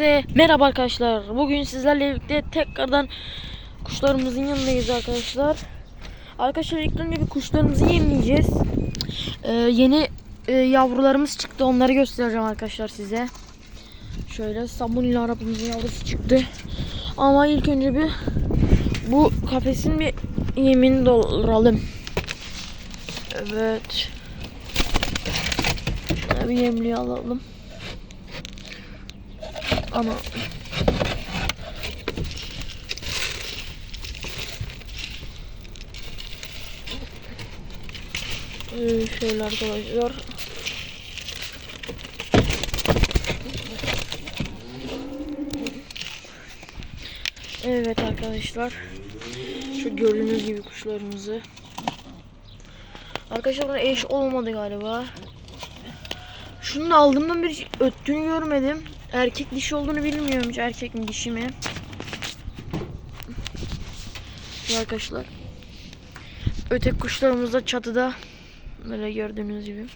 Hepinize merhaba arkadaşlar. Bugün sizlerle birlikte tekrardan kuşlarımızın yanındayız arkadaşlar. Arkadaşlar ilk önce bir kuşlarımızı yemleyeceğiz. Ee, yeni e, yavrularımız çıktı. Onları göstereceğim arkadaşlar size. Şöyle sabun ile arabamızın yavrusu çıktı. Ama ilk önce bir bu kafesin bir yemini dolduralım. Evet. Bir yemliği alalım. Ama Ee, şöyle arkadaşlar. Evet arkadaşlar. Şu gördüğünüz gibi kuşlarımızı. Arkadaşlar buna eş olmadı galiba. Şunu da aldığımdan beri öttüğünü görmedim Erkek dişi olduğunu bilmiyorum hiç erkek mi dişi mi? Arkadaşlar Öteki kuşlarımız da çatıda. Böyle gördüğünüz gibi.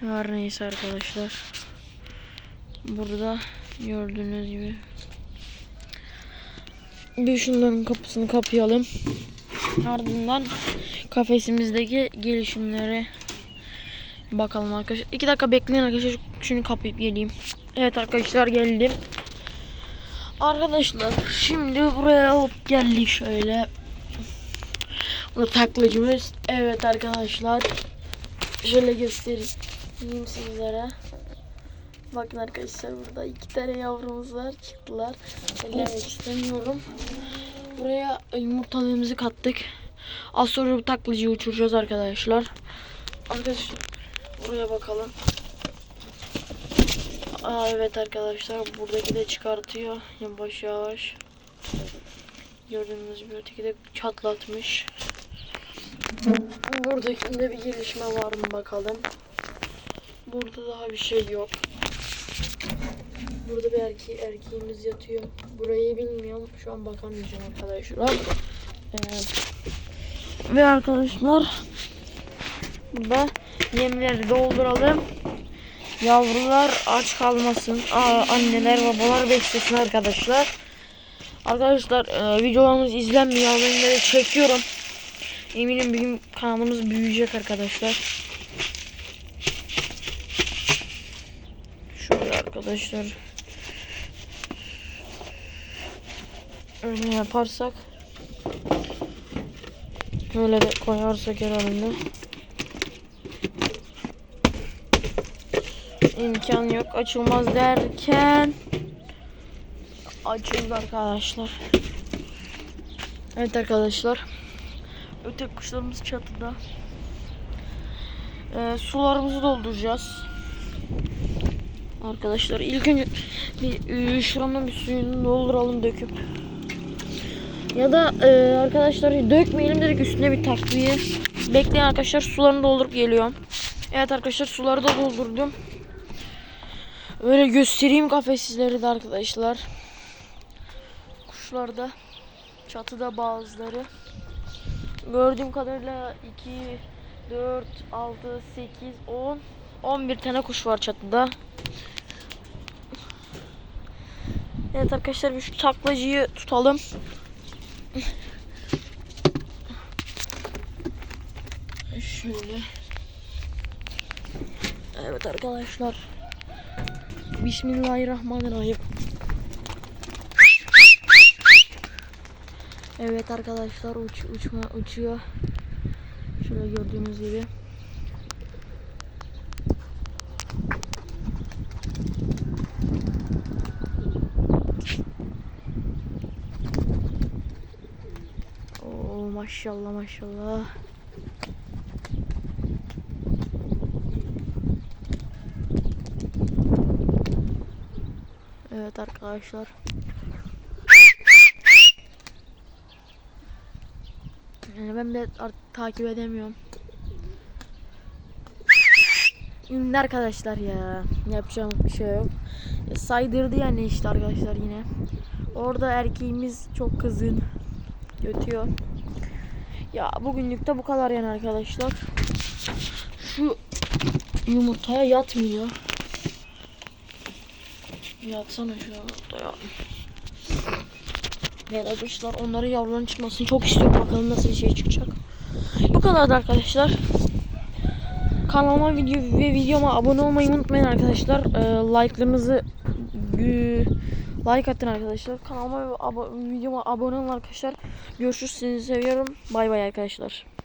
Her neyse arkadaşlar. Burada gördüğünüz gibi. Bir şunların kapısını kapayalım Ardından kafesimizdeki gelişimlere bakalım arkadaşlar. 2 dakika bekleyin arkadaşlar. Şunu kapayıp geleyim. Evet arkadaşlar geldim. Arkadaşlar şimdi buraya hop geldik şöyle. Bu taklacımız. Evet arkadaşlar. Şöyle göstereyim sizlere. Bakın arkadaşlar burada iki tane yavrumuz var. Çıktılar. Ellemek istemiyorum. Buraya yumurtalığımızı kattık. Az sonra bu taklacıyı uçuracağız arkadaşlar. Arkadaşlar buraya bakalım. Aa, evet arkadaşlar buradaki de çıkartıyor yavaş yavaş. Gördüğünüz gibi öteki de çatlatmış. Buradakinde bir gelişme var mı bakalım. Burada daha bir şey yok. Burada bir erke erkeğimiz yatıyor. Burayı bilmiyorum. Şu an bakamayacağım arkadaşlar. Evet. Ve arkadaşlar burada yemleri dolduralım. Yavrular aç kalmasın. Aa, anneler babalar beslesin arkadaşlar. Arkadaşlar e, videolarımız izlenmiyor. Ben çekiyorum. Eminim bir gün kanalımız büyüyecek arkadaşlar. Şöyle arkadaşlar. Öyle yaparsak. Böyle de koyarsak herhalde. İmkan yok açılmaz derken açıldı arkadaşlar. Evet arkadaşlar. Öte kuşlarımız çatıda. Ee, sularımızı dolduracağız. Arkadaşlar ilk önce bir e, şuranın bir suyunu dolduralım döküp ya da e, arkadaşlar dökmeyelim dedik üstüne bir takviye. Bekleyin arkadaşlar sularını doldurup geliyorum. Evet arkadaşlar suları da doldurdum. Böyle göstereyim kafesizleri de arkadaşlar. Kuşlar da çatıda bazıları. Gördüğüm kadarıyla 2 4 6 8 10 11 tane kuş var çatıda. Evet arkadaşlar bir şu taklacıyı tutalım. Şöyle. Evet arkadaşlar. Bismillahirrahmanirrahim. Evet arkadaşlar uç, uçma uçuyor. Şöyle gördüğünüz gibi. Maşallah maşallah. Evet arkadaşlar. Yani ben de artık takip edemiyorum. İndi arkadaşlar ya. Yapacağım bir şey yok. Ya saydırdı yani işte arkadaşlar yine. Orada erkeğimiz çok kızgın. Götüyor. Ya bugünlük de bu kadar yani arkadaşlar. Şu yumurtaya yatmıyor. Yatsana şu yumurtaya. Evet arkadaşlar onların yavruların çıkmasını çok istiyorum. Bakalım nasıl bir şey çıkacak. Bu kadardı arkadaşlar. Kanalıma video ve videoma abone olmayı unutmayın arkadaşlar. Ee, like'larınızı like atın arkadaşlar. Kanalıma ve abo- videoma abone olun arkadaşlar. Görüşürüz. Sizi seviyorum. Bay bay arkadaşlar.